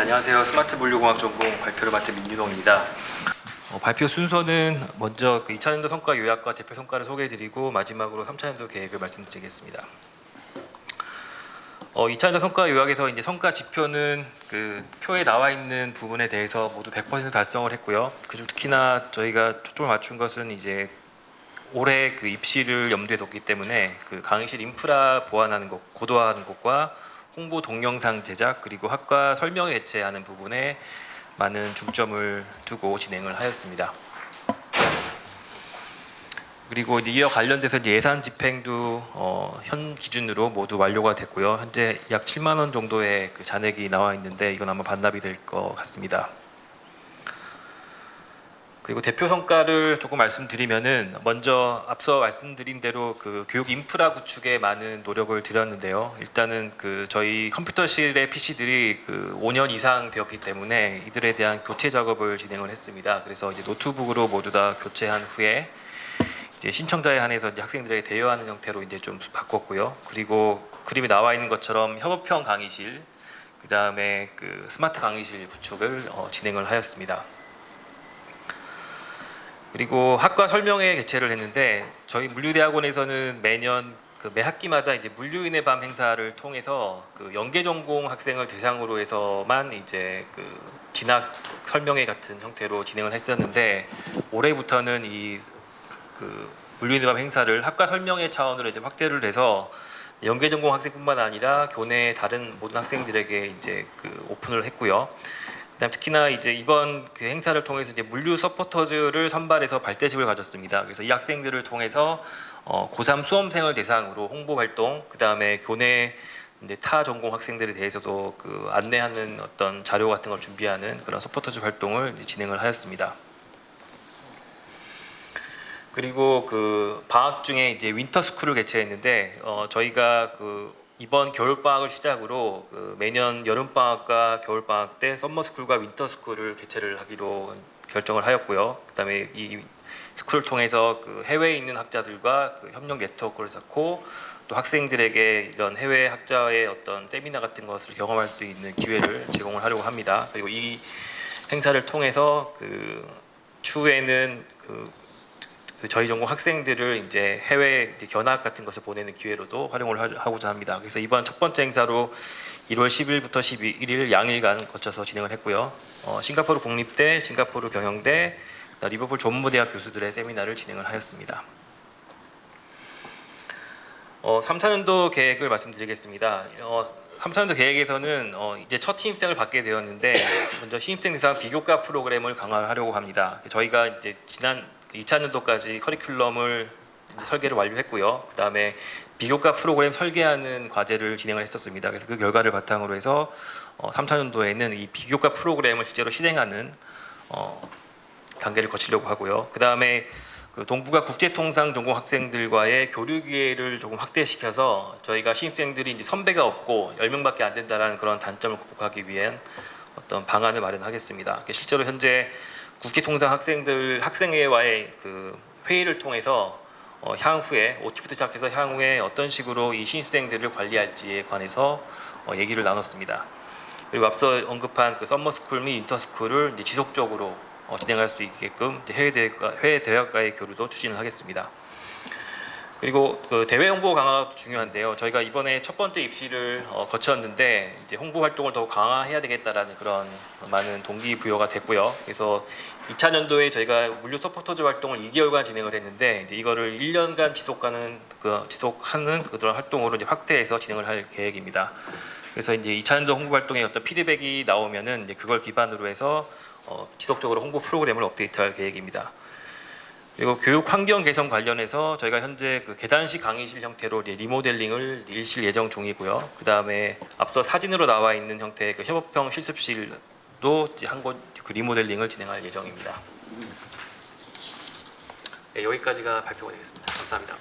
안녕하세요. 스마트 분류공학 전공 발표를 맡은 민유동입니다. 어, 발표 순서는 먼저 그 2차년도 성과 요약과 대표 성과를 소개해드리고 마지막으로 3차년도 계획을 말씀드리겠습니다. 어, 2차년도 성과 요약에서 이제 성과 지표는 그 표에 나와 있는 부분에 대해서 모두 100% 달성을 했고요. 그중 특히나 저희가 초점을 맞춘 것은 이제 올해 그 입시를 염두에 뒀기 때문에 그 강의실 인프라 보완하는 것, 고도화하는 것과 홍보 동영상 제작 그리고 학과 설명회 개최하는 부분에 많은 중점을 두고 진행을 하였습니다. 그리고 이와 관련돼서 예산 집행도 어, 현 기준으로 모두 완료가 됐고요. 현재 약 7만 원 정도의 그 잔액이 나와 있는데 이건 아마 반납이 될 것 같습니다. 그리고 대표 성과를 조금 말씀드리면은 먼저 앞서 말씀드린 대로 그 교육 인프라 구축에 많은 노력을 들였는데요. 일단은 그 저희 컴퓨터실의 PC들이 그 5년 이상 되었기 때문에 이들에 대한 교체 작업을 진행을 했습니다. 그래서 이제 노트북으로 모두 다 교체한 후에 이제 신청자에 한해서 이제 학생들에게 대여하는 형태로 이제 좀 바꿨고요. 그리고 그림에 나와 있는 것처럼 협업형 강의실, 그 다음에 그 스마트 강의실 구축을 어, 진행을 하였습니다. 그리고 학과 설명회 개최를 했는데 저희 물류대학원에서는 매년 그 매 학기마다 이제 물류인의 밤 행사를 통해서 그 연계 전공 학생을 대상으로 해서만 이제 그 진학 설명회 같은 형태로 진행을 했었는데 올해부터는 이그 물류인의 밤 행사를 학과 설명회 차원으로 이제 확대를 해서 연계 전공 학생뿐만 아니라 교내 다른 모든 학생들에게 이제 그 오픈을 했고요. 그다음 특히나 이제 이번 그 행사를 통해서 이제 물류 서포터즈를 선발해서 발대식을 가졌습니다. 그래서 이 학생들을 통해서 어, 고3 수험생을 대상으로 홍보 활동, 그다음에 교내 이제 타 전공 학생들에 대해서도 그 안내하는 어떤 자료 같은 걸 준비하는 그런 서포터즈 활동을 진행을 하였습니다. 그리고 그 방학 중에 이제 윈터 스쿨을 개최했는데 어, 저희가 그 이번 겨울 방학을 시작으로 그 매년 여름 방학과 겨울 방학 때 썸머 스쿨과 윈터 스쿨을 개최를 하기로 결정을 하였고요. 그다음에 이 스쿨을 통해서 그 해외에 있는 학자들과 그 협력 네트워크를 쌓고 또 학생들에게 이런 해외 학자의 어떤 세미나 같은 것을 경험할 수 있는 기회를 제공을 하려고 합니다. 그리고 이 행사를 통해서 그 추후에는 그 그 저희 전공 학생들을 이제 해외 이제 견학 같은 것을 보내는 기회로도 활용을 하- 하고자 합니다. 그래서 이번 첫 번째 행사로 1월 10일부터 11일 양일간 거쳐서 진행을 했고요. 어, 싱가포르 국립대, 싱가포르 경영대, 리버풀 전무대학 교수들의 세미나를 진행을 하였습니다. 어, 3차년도 계획을 말씀드리겠습니다. 어, 3차년도 계획에서는 어, 이제 첫 신입생을 받게 되었는데 먼저 신입생 대상 비교과 프로그램을 강화하려고 합니다. 저희가 이제 지난 2차년도까지 커리큘럼을 설계를 완료했고요. 그 다음에 비교과 프로그램 설계하는 과제를 진행을 했었습니다. 그래서 그 결과를 바탕으로 해서 어, 3차년도에는 이 비교과 프로그램을 실제로 실행하는 어, 단계를 거치려고 하고요. 그다음에 그 동북아 국제통상 전공 학생들과의 교류 기회를 조금 확대시켜서 저희가 신입생들이 이제 선배가 없고 10명밖에 안 된다는 그런 단점을 극복하기 위한 어떤 방안을 마련하겠습니다. 실제로 현재 국제통상 학생들 학생회와의 그 회의를 통해서 어, 향후에 OT부터 시작해서 향후에 어떤 식으로 이 신입생들을 관리할지에 관해서 어, 얘기를 나눴습니다. 그리고 앞서 언급한 그 썸머스쿨 및 인터스쿨을 지속적으로 어, 진행할 수 있게끔 해외 대학과의 교류도 추진을 하겠습니다. 그리고 그 대외 홍보 강화가 중요한데요. 저희가 이번에 첫 번째 입시를 어, 거쳤는데 이제 홍보 활동을 더 강화해야 되겠다라는 그런 많은 동기 부여가 됐고요. 그래서 2차 년도에 저희가 물류 서포터즈 활동을 2개월간 진행을 했는데 이제 이거를 1년간 지속하는 그 지속하는 그런 활동으로 이제 확대해서 진행을 할 계획입니다. 그래서 이제 2차 년도 홍보 활동에 어떤 피드백이 나오면은 이제 그걸 기반으로 해서 어, 지속적으로 홍보 프로그램을 업데이트할 계획입니다. 그리고 교육 환경 개선 관련해서 저희가 현재 그 계단식 강의실 형태로 리모델링을 일실 예정 중이고요. 그 다음에 앞서 사진으로 나와 있는 형태의 그 협업형 실습실도 이제 한곳 그 리모델링을 진행할 예정입니다. 네, 여기까지가 발표가 되겠습니다. 감사합니다.